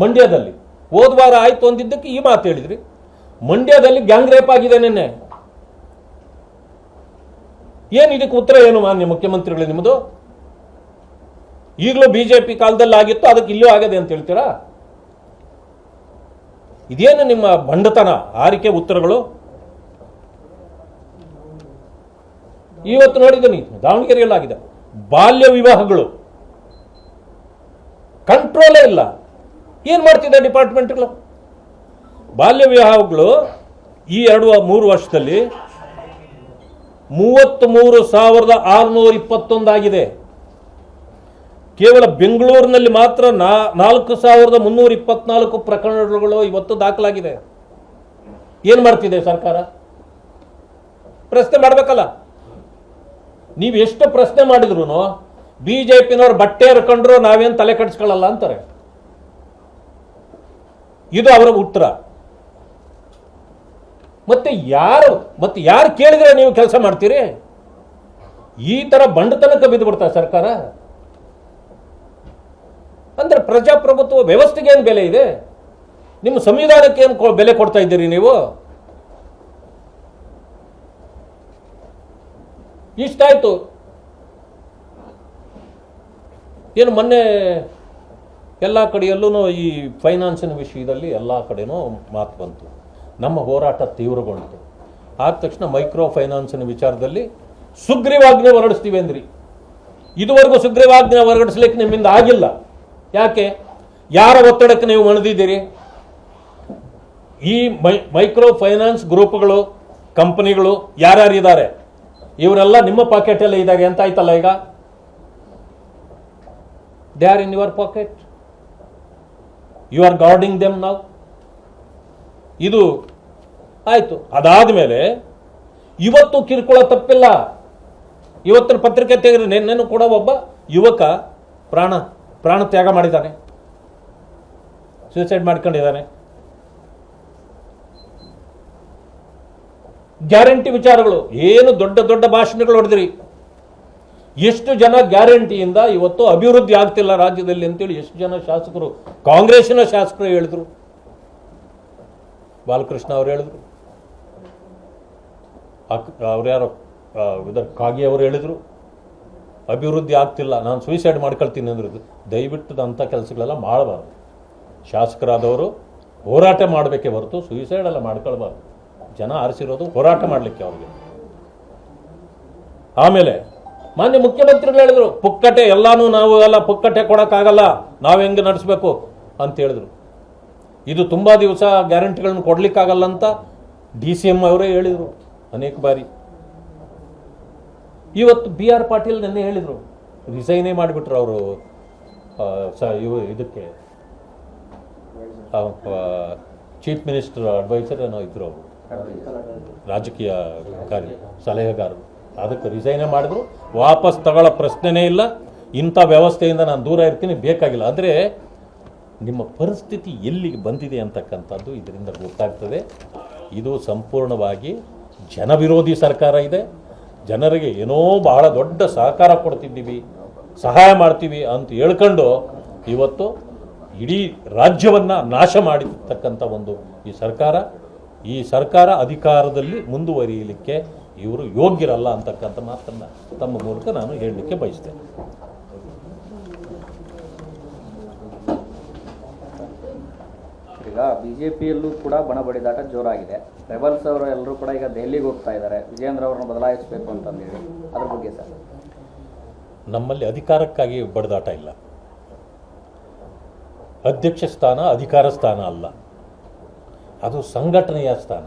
ಮಂಡ್ಯದಲ್ಲಿ. ಹೋದ ವಾರ ಆಯ್ತು ಅಂದಿದ್ದಕ್ಕೆ ಈ ಮಾತು ಹೇಳಿದ್ರಿ. ಮಂಡ್ಯದಲ್ಲಿ ಗ್ಯಾಂಗ್ ರೇಪ್ ಆಗಿದೆ ನಿನ್ನೆ. ಏನು ಇದಕ್ಕೆ ಉತ್ತರ ಏನು ಮಾನ್ಯ ಮುಖ್ಯಮಂತ್ರಿಗಳು ನಿಮ್ಮದು? ಈಗಲೂ ಬಿಜೆಪಿ ಕಾಲದಲ್ಲಿ ಆಗಿತ್ತು, ಅದಕ್ಕೆ ಇಲ್ಲೂ ಆಗದೆ ಅಂತ ಹೇಳ್ತೀರಾ? ಇದೇನು ನಿಮ್ಮ ಬಂಡತನ ಆರಿಕೆ ಉತ್ತರಗಳು? ಇವತ್ತು ನೋಡಿದ್ದೀನಿ, ದಾವಣಗೆರೆಯಲ್ಲಾಗಿದೆ. ಬಾಲ್ಯ ವಿವಾಹಗಳು. ಕಂಟ್ರೋಲೇ ಇಲ್ಲ. ಏನು ಮಾಡ್ತಿದೆ ಡಿಪಾರ್ಟ್ಮೆಂಟ್ಗಳು? ಬಾಲ್ಯ ವಿವಾಹಗಳು ಈ ಎರಡು ಮೂರು ವರ್ಷದಲ್ಲಿ ಮೂವತ್ತ್ಮೂರು ಸಾವಿರದ ಆರುನೂರ ಇಪ್ಪತ್ತೊಂದಾಗಿದೆ ಕೇವಲ ಬೆಂಗಳೂರಿನಲ್ಲಿ ಮಾತ್ರ ನಾ ನಾಲ್ಕು ಸಾವಿರದ ಮುನ್ನೂರ ಇಪ್ಪತ್ನಾಲ್ಕು ಪ್ರಕರಣಗಳು ಇವತ್ತು ದಾಖಲಾಗಿದೆ. ಏನು ಮಾಡ್ತಿದೆ ಸರ್ಕಾರ? ಪ್ರಶ್ನೆ ಮಾಡಬೇಕಲ್ಲ. ನೀವು ಎಷ್ಟು ಪ್ರಶ್ನೆ ಮಾಡಿದ್ರು ಬಿ ಜೆ ಪಿನವ್ರು ಬಟ್ಟೆ ಹರ್ಕೊಂಡ್ರು ನಾವೇನು ತಲೆ ಕಟ್ಸ್ಕೊಳ್ಳಲ್ಲ ಅಂತಾರೆ. ಇದು ಅವರ ಉತ್ತರ. ಮತ್ತೆ ಯಾರು ಮತ್ತೆ ಯಾರು ಕೇಳಿದ್ರೆ ನೀವು ಕೆಲಸ ಮಾಡ್ತೀರಿ? ಈ ತರ ಬಂಡತನಕ್ಕೆ ಬಿದ್ದು ಸರ್ಕಾರ. ಅಂದ್ರೆ ಪ್ರಜಾಪ್ರಭುತ್ವ ವ್ಯವಸ್ಥೆಗೆ ಏನು ಬೆಲೆ ಇದೆ? ನಿಮ್ಮ ಸಂವಿಧಾನಕ್ಕೆ ಏನು ಬೆಲೆ ಕೊಡ್ತಾ ಇದ್ದೀರಿ ನೀವು? ಇಷ್ಟಾಯ್ತು. ಏನು ಮೊನ್ನೆ ಎಲ್ಲ ಕಡೆಯಲ್ಲೂ ಈ ಫೈನಾನ್ಸಿನ ವಿಷಯದಲ್ಲಿ ಎಲ್ಲ ಕಡೆನೂ ಮಾತು ಬಂತು. ನಮ್ಮ ಹೋರಾಟ ತೀವ್ರಗೊಂಡಿತು. ಆದ ತಕ್ಷಣ ಮೈಕ್ರೋ ಫೈನಾನ್ಸಿನ ವಿಚಾರದಲ್ಲಿ ಸುಗ್ರೀವಾಜ್ಞೆ ಹೊರಡಿಸ್ತೀವಿ ಅಂದ್ರಿ. ಇದುವರೆಗೂ ಸುಗ್ರೀವಾಜ್ಞೆ ಹೊರಡಿಸ್ಲಿಕ್ಕೆ ನಿಮ್ಮಿಂದ ಆಗಿಲ್ಲ. ಯಾಕೆ? ಯಾರ ಒತ್ತಡಕ್ಕೆ ನೀವು ಒಣದಿದ್ದೀರಿ ಈ ಮೈ, ಮೈಕ್ರೋ ಫೈನಾನ್ಸ್ ಗ್ರೂಪ್ಗಳು, ಕಂಪನಿಗಳು ಯಾರ್ಯಾರಿದ್ದಾರೆ ಇವರೆಲ್ಲ ನಿಮ್ಮ ಪಾಕೆಟಲ್ಲೇ ಇದ್ದಾರೆ ಅಂತ ಆಯ್ತಲ್ಲ ಈಗ? They are in your pocket you are guarding them ನಾವು ಇದು ಆಯಿತು. ಅದಾದ ಮೇಲೆ ಇವತ್ತು ಕಿರುಕುಳ ತಪ್ಪಿಲ್ಲ. ಇವತ್ತಿನ ಪತ್ರಿಕೆ ತೆಗೆದ್ರೆ ನಿನ್ನೆನೂ ಕೂಡ ಒಬ್ಬ ಯುವಕ ಪ್ರಾಣ ಪ್ರಾಣ ತ್ಯಾಗ ಮಾಡಿದ್ದಾನೆ. ಸೂಸೈಡ್ ಮಾಡ್ಕೊಂಡಿದ್ದಾನೆ. ಗ್ಯಾರಂಟಿ ವಿಚಾರಗಳು. ಏನು ದೊಡ್ಡ ದೊಡ್ಡ ಭಾಷಣಗಳು ಹೊಡೆದ್ರಿ. ಎಷ್ಟು ಜನ ಗ್ಯಾರಂಟಿಯಿಂದ ಇವತ್ತು ಅಭಿವೃದ್ಧಿ ಆಗ್ತಿಲ್ಲ ರಾಜ್ಯದಲ್ಲಿ ಅಂತೇಳಿ ಎಷ್ಟು ಜನ ಶಾಸಕರು, ಕಾಂಗ್ರೆಸ್ಸಿನ ಶಾಸಕರು ಹೇಳಿದ್ರು. ಬಾಲಕೃಷ್ಣ ಅವರು ಹೇಳಿದ್ರು. ಇದರ ಕಾಗಿ ಅವರು ಹೇಳಿದ್ರು. ಅಭಿವೃದ್ಧಿ ಆಗ್ತಿಲ್ಲ, ನಾನು ಸೂಸೈಡ್ ಮಾಡ್ಕೊಳ್ತೀನಿ ಅಂದ್ರೆ. ದಯವಿಟ್ಟು ಅಂಥ ಕೆಲಸಗಳೆಲ್ಲ ಮಾಡಬಾರ್ದು. ಶಾಸಕರಾದವರು ಹೋರಾಟ ಮಾಡಬೇಕೇ ಹೊರತು ಸೂಸೈಡ್ ಎಲ್ಲ ಮಾಡ್ಕೊಳ್ಬಾರ್ದು. ಜನ ಆರಿಸಿರೋದು ಹೋರಾಟ ಮಾಡಲಿಕ್ಕೆ ಅವ್ರಿಗೆ. ಆಮೇಲೆ ಮಾನ್ಯ ಮುಖ್ಯಮಂತ್ರಿಗಳು ಹೇಳಿದ್ರು ಪುಕ್ಕಟೆ ಎಲ್ಲಾನು ನಾವು ಎಲ್ಲ ಪುಕ್ಕಟೆ ಕೊಡೋಕ್ಕಾಗಲ್ಲ ನಾವು ಹೆಂಗೆ ನಡೆಸಬೇಕು ಅಂತ ಹೇಳಿದ್ರು. ಇದು ತುಂಬ ದಿವಸ ಗ್ಯಾರಂಟಿಗಳನ್ನು ಕೊಡಲಿಕ್ಕಾಗಲ್ಲ ಅಂತ ಡಿ ಸಿ ಎಂ ಅವರೇ ಹೇಳಿದರು ಅನೇಕ ಬಾರಿ. ಇವತ್ತು ಬಿ ಆರ್ ಪಾಟೀಲ್ ನಿನ್ನೆ ಹೇಳಿದರು ರಿಸೈನೇ ಮಾಡಿಬಿಟ್ರು ಅವರು ಇವು ಇದಕ್ಕೆ ಚೀಫ್ ಮಿನಿಸ್ಟರ್ ಅಡ್ವೈಸರ್ ಏನೋ ಇದ್ರು ಅವರು. ರಾಜಕೀಯ ಕಾರ್ಯ ಸಲಹೆಗಾರರು. ಅದಕ್ಕೆ ರಿಸೈನೇ ಮಾಡಿದ್ರು. ವಾಪಸ್ ತಗೊಳ್ಳೋ ಪ್ರಶ್ನೆನೇ ಇಲ್ಲ. ಇಂಥ ವ್ಯವಸ್ಥೆಯಿಂದ ನಾನು ದೂರ ಇರ್ತೀನಿ, ಬೇಕಾಗಿಲ್ಲ. ಅಂದರೆ ನಿಮ್ಮ ಪರಿಸ್ಥಿತಿ ಎಲ್ಲಿಗೆ ಬಂದಿದೆ ಅಂತಕ್ಕಂಥದ್ದು ಇದರಿಂದ ಗೊತ್ತಾಗ್ತದೆ. ಇದು ಸಂಪೂರ್ಣವಾಗಿ ಜನವಿರೋಧಿ ಸರ್ಕಾರ ಇದೆ. ಜನರಿಗೆ ಏನೋ ಬಹಳ ದೊಡ್ಡ ಸಹಕಾರ ಕೊಡ್ತಿದ್ದೀವಿ, ಸಹಾಯ ಮಾಡ್ತೀವಿ ಅಂತ ಹೇಳ್ಕೊಂಡು ಇವತ್ತು ಇಡೀ ರಾಜ್ಯವನ್ನು ನಾಶ ಮಾಡಿರ್ತಕ್ಕಂಥ ಒಂದು ಈ ಸರ್ಕಾರ. ಈ ಸರ್ಕಾರ ಅಧಿಕಾರದಲ್ಲಿ ಮುಂದುವರಿಯಲಿಕ್ಕೆ ಇವರು ಯೋಗ್ಯರಲ್ಲ ಅಂತಕ್ಕಂಥ ಮಾತನ್ನು ತಮ್ಮ ಮೂಲಕ ನಾನು ಹೇಳಲಿಕ್ಕೆ ಬಯಸ್ತೇನೆ. ಈಗ ಬಿಜೆಪಿಯಲ್ಲೂ ಕೂಡ ಬಣ ಬಡಿದಾಟ ಜೋರಾಗಿದೆ. ರೆಬಲ್ಸ್ ಅವರು ಎಲ್ಲರೂ ಕೂಡ ಈಗ ದೆಹಲಿಗೆ ಹೋಗ್ತಾ ಇದ್ದಾರೆ. ವಿಜೇಂದ್ರ ಅವರನ್ನು ಬದಲಾಯಿಸಬೇಕು ಅಂತಂದೇಳಿ. ಅದ್ರ ಬಗ್ಗೆ ಸರ್? ನಮ್ಮಲ್ಲಿ ಅಧಿಕಾರಕ್ಕಾಗಿ ಬಡಿದಾಟ ಇಲ್ಲ. ಅಧ್ಯಕ್ಷ ಸ್ಥಾನ ಅಧಿಕಾರ ಸ್ಥಾನ ಅಲ್ಲ. ಅದು ಸಂಘಟನೆಯ ಸ್ಥಾನ.